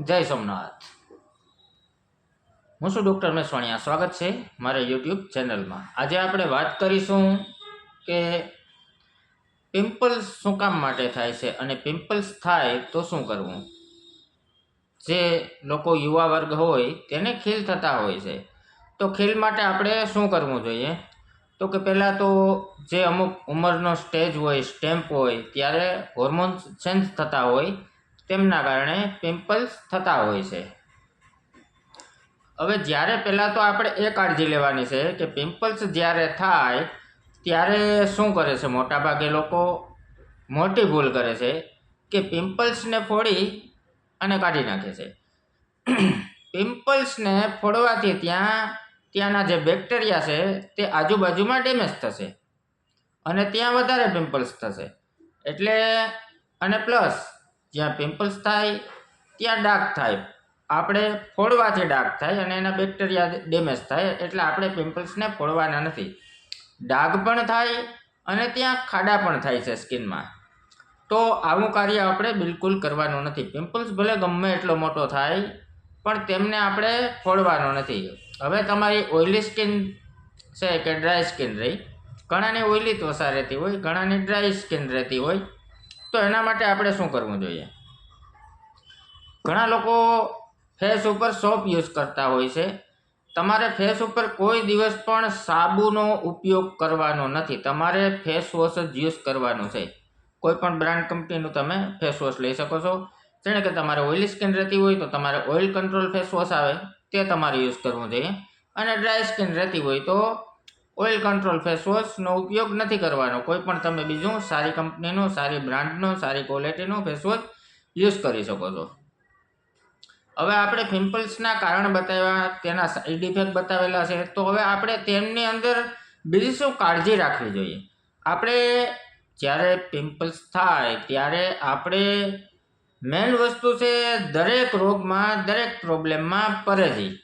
જય સોમનાથ. હું છું ડૉક્ટર મેસવાણીયા. સ્વાગત છે મારા યુટ્યુબ ચેનલમાં. આજે આપણે વાત કરીશું કે પિમ્પલ્સ શું કામ માટે થાય છે અને પિમ્પલ્સ થાય તો શું કરવું? જે લોકો યુવા વર્ગ હોય તેને ખીલ થતા હોય છે. તો ખીલ માટે આપણે શું કરવું જોઈએ? તો કે પહેલાં તો જે અમુક ઉંમરનો સ્ટેજ હોય, સ્ટેમ્પ હોય, ત્યારે હોર્મોન્સ ચેન્જ થતા હોય તેમના કારણે પિમ્પલ્સ થતા હોય છે. હવે જ્યારે પહેલાં તો આપણે એ કાળજી લેવાની છે કે પિમ્પલ્સ જ્યારે થાય, ત્યારે શું કરે છે? મોટાભાગે લોકો મોટી ભૂલ કરે છે કે પિમ્પલ્સને ફોડી અને કાઢી નાખે છે. પિમ્પલ્સને ફોડવાથી ત્યાં, ત્યાંના જે બેક્ટેરિયા છે તે આજુબાજુમાં ડેમેજ થશે અને ત્યાં વધારે પિમ્પલ્સ થશે. એટલે, અને પ્લસ જ્યાં પિમ્પલ્સ થાય, ત્યાં ડાઘ થાય. આપણે ફોડવાથી ડાઘ થાય અને એના બેક્ટેરિયા ડેમેજ થાય, એટલે આપણે પિમ્પલ્સને ફોડવાના નથી. ડાઘ પણ થાય અને ત્યાં ખાડા પણ થાય છે સ્કિનમાં. તો આવું કાર્ય આપણે બિલકુલ કરવાનું નથી. પિમ્પલ્સ ભલે ગમે એટલો મોટો થાય, પણ તેમને આપણે ફોડવાનો નથી. હવે તમારી ઓઇલી સ્કિન છે કે ડ્રાય સ્કિન રહી? ઘણાની ઓઇલી ત્વસા રહેતી હોય, ઘણાની ડ્રાય સ્કિન રહેતી હોય. તો એના માટે આપણે શું કરવું જોઈએ? ઘણા લોકો ફેસ ઉપર સોપ યુઝ કરતા હોય છે. તમારે ફેસ ઉપર કોઈ દિવસ પણ સાબુનો ઉપયોગ કરવાનો નથી. તમારે ફેસ વોશ જ યુઝ કરવાનું છે. કોઈ પણ બ્રાન્ડ કંપનીનું તમે ફેસ વોશ લઈ શકો છો. જેણે કે તમારે ઓઇલી સ્કિન રહેતી હોય તો તમારે ઓઇલ કંટ્રોલ ફેસ વોશ આવે, તે તમારે યુઝ કરવું જોઈએ. અને ડ્રાય સ્કિન રહેતી હોય તો ઓઇલ કંટ્રોલ ફેસ વોશનો ઉપયોગ નથી કરવાનો. કોઈ પણ તમે બીજું સારી કંપનીનું, સારી બ્રાન્ડનો, સારી ક્વોલિટીનું ફેસ વોશ યુઝ કરી શકો છો. હવે આપણે પિમ્પલ્સના કારણ બતાવ્યા, તેના સાઈડ ઇફેક્ટ બતાવેલા છે. તો હવે આપણે તેમની અંદર બીજી શું કાળજી રાખવી જોઈએ? આપણે જ્યારે પિમ્પલ્સ થાય, ત્યારે આપણે મેઇન વસ્તુ છે દરેક રોગમાં, દરેક પ્રોબ્લેમમાં પરેજી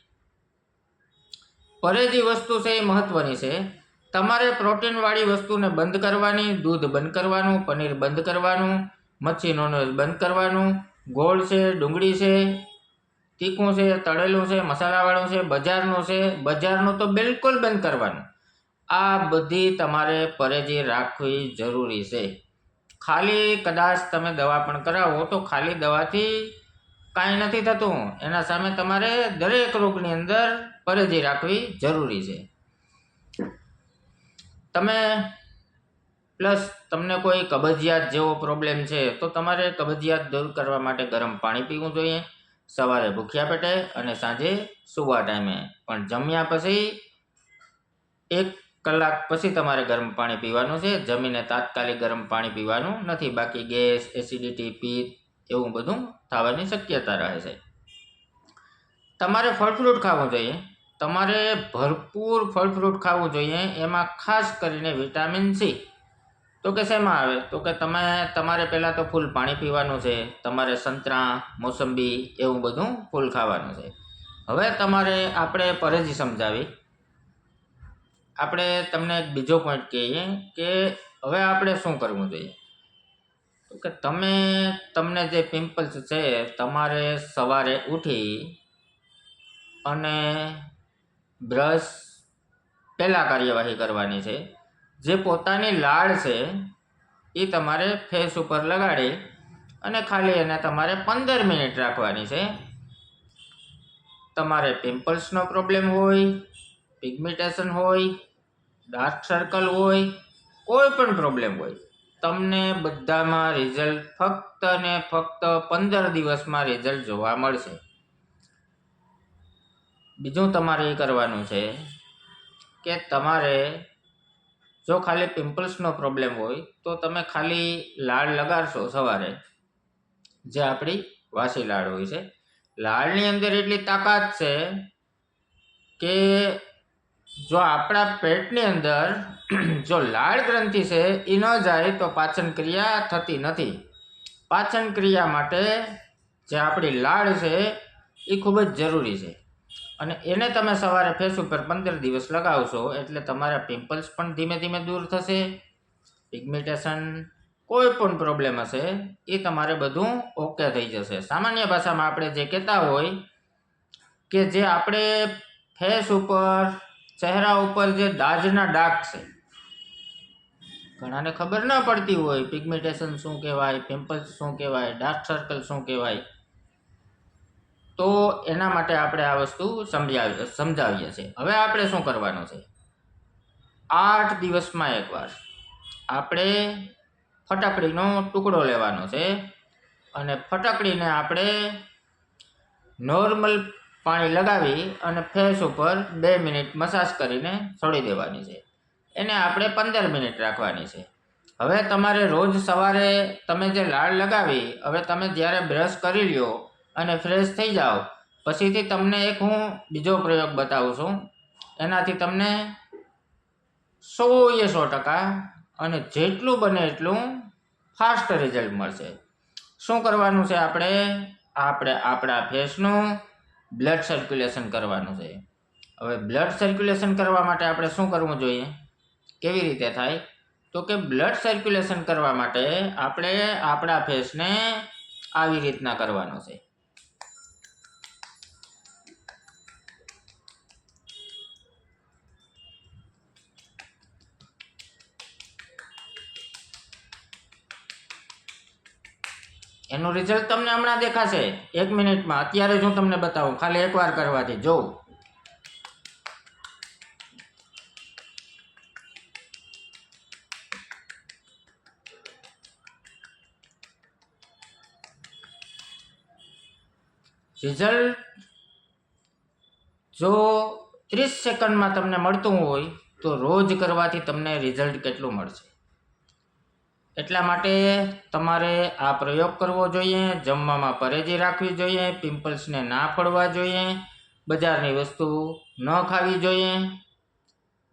પરેજી વસ્તુ છે એ મહત્ત્વની છે. તમારે પ્રોટીનવાળી વસ્તુને બંધ કરવાની, દૂધ બંધ કરવાનું, પનીર બંધ કરવાનું મચ્છી નોનવેજ બંધ કરવાનું, ગોળ છે, ડુંગળી છે, તીખું છે, તળેલું છે, મસાલાવાળું છે, બજારનું છે, બજારનું તો બિલકુલ બંધ કરવાનું. આ બધી તમારે પરેજી રાખવી જરૂરી છે. ખાલી કદાચ તમે દવા પણ કરાવો તો ખાલી દવાથી કાંઈ નથી થતું. એના સામે તમારે દરેક રોગની અંદર પરેજી રાખવી જરૂરી છે. તમે પ્લસ તમને કોઈ કબજિયાત જેવો પ્રોબ્લેમ છે તો તમારે કબજિયાત દૂર કરવા માટે ગરમ પાણી પીવું જોઈએ. સવારે ભૂખ્યા પેટે અને સાંજે સુવા ટાઈમે. પણ જમ્યા પછી એક કલાક પછી તમારે ગરમ પાણી પીવાનું છે. જમીને તાત્કાલિક ગરમ પાણી પીવાનું નથી. બાકી ગેસ, એસિડિટી, પિત્ત એવું બધું થવાની શક્યતા રહે છે. તમારે ફળ ફ્રૂટ ખાવું જોઈએ. તમારે ભરપૂર ફળ ફ્રૂટ ખાવું જોઈએ. એમાં ખાસ કરીને વિટામિન સી. તો કે શેમાં આવે? તો કે તમે, તમારે પહેલાં તો ફૂલ પાણી પીવાનું છે. તમારે સંતરા, મોસંબી એવું બધું ફૂલ ખાવાનું છે. હવે તમારે આપણે પરેજી સમજાવી. આપણે તમને એક બીજો પોઈન્ટ કહીએ કે હવે આપણે શું કરવું જોઈએ? કે તમે, તમને જે પિમ્પલ્સ છે, તમારે સવારે ઉઠી અને બ્રશ પહેલાં કાર્યવાહી કરવાની છે. જે પોતાની લાળ છે, એ તમારે ફેસ ઉપર લગાડી અને ખાલી એને તમારે પંદર મિનિટ રાખવાની છે. તમારે પિમ્પલ્સનો પ્રોબ્લેમ હોય પિગમેન્ટેશન હોય ડાર્ક સર્કલ હોય, કોઈ પણ પ્રોબ્લેમ હોય. તમને બધામાં રિઝલ્ટ ફક્ત ને ફક્ત પંદર દિવસમાં રિઝલ્ટ જોવા મળશે. બીજું તમારે એ કરવાનું છે કે તમારે જો ખાલી પિમ્પલ્સનો પ્રોબ્લેમ હોય, તો તમે ખાલી લાળ લગાડશો સવારે. જે આપણી વાસી લાળ હોય છે. લાળની અંદર એટલી તાકાત છે કે જો આપણા પેટની અંદર જો લાળ ગ્રંથિ છે એ ન જાય તો પાચન ક્રિયા થતી નથી. પાચન ક્રિયા માટે જે આપણી લાળ છે એ ખૂબ જ જરૂરી છે. અને એને તમે સવારે ફેસ ઉપર પંદર દિવસ લગાવશો, એટલે તમારા પિમ્પલ્સ પણ ધીમે ધીમે દૂર થશે. પિગમેન્ટેશન કોઈ પણ પ્રોબ્લેમ હશે એ તમારે બધું ઓકે થઈ જશે. સામાન્ય ભાષામાં આપણે જે કહેતા હોય કે જે આપણે ફેસ ઉપર ચહેરા ઉપર જે દાજના ડાઘ છે. ઘણાને ખબર ન પડતી હોય પિગમેન્ટેશન શું કહેવાય પિમ્પલ્સ શું કહેવાય ડાર્ક સર્કલ શું કહેવાય. તો એના માટે આપણે આ વસ્તુ સમજાવી, સમજાવીએ છીએ. હવે આપણે શું કરવાનું છે? આઠ દિવસમાં એકવાર આપણે ફટાકડીનો ટુકડો લેવાનો છે. અને ફટાકડીને આપણે નોર્મલ પાણી લગાવી અને ફેસ ઉપર બે મિનિટ મસાજ કરીને છોડી દેવાની છે. એને આપણે પંદર મિનિટ રાખવાની છે. હવે તમારે રોજ સવારે તમે જે લાળ લગાવી, હવે તમે જ્યારે બ્રશ કરી લ્યો અને ફ્રેશ થઈ જાઓ, પછીથી તમને એક હું બીજો પ્રયોગ બતાવું છું. એનાથી તમને સો એ સો ટકા અને જેટલું બને એટલું ફાસ્ટ રિઝલ્ટ મળશે. શું કરવાનું છે આપણે? આપણે આપણા ફેસનું બ્લડ સર્ક્યુલેશન કરવાનું છે. હવે બ્લડ સર્ક્યુલેશન કરવા માટે આપણે શું કરવું જોઈએ? કેવી રીતે થાય? તો કે બ્લડ સર્ક્યુલેશન કરવા માટે આપણે આપણા ફેસને આવી રીતના કરવાનો છે. એનું રિઝલ્ટ તમને હમણાં દેખાશે. એક મિનિટમાં. અત્યારે જ હું તમને બતાવું. ખાલી એકવાર કરવાથી. જોઉં રિઝલ્ટ જો ત્રીસ સેકન્ડમાં તમને મળતું હોય, તો રોજ કરવાથી તમને રિઝલ્ટ કેટલું મળશે? એટલા માટે તમારે આ પ્રયોગ કરવો જોઈએ, જમવામાં પરેજી રાખવી જોઈએ, પિમ્પલ્સને ના ફળવા જોઈએ, બજારની વસ્તુ ન ખાવી જોઈએ.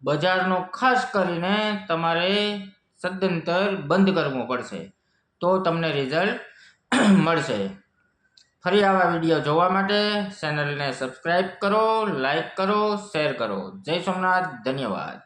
બજારનું ખાસ કરીને તમારે સદંતર બંધ કરવું પડશે તો તમને રિઝલ્ટ મળશે. ફરી આવા વીડિયો જોવા માટે ચેનલને સબસ્ક્રાઈબ કરો લાઈક કરો, શેર કરો. જય સોમનાથ, ધન્યવાદ.